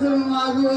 মাগো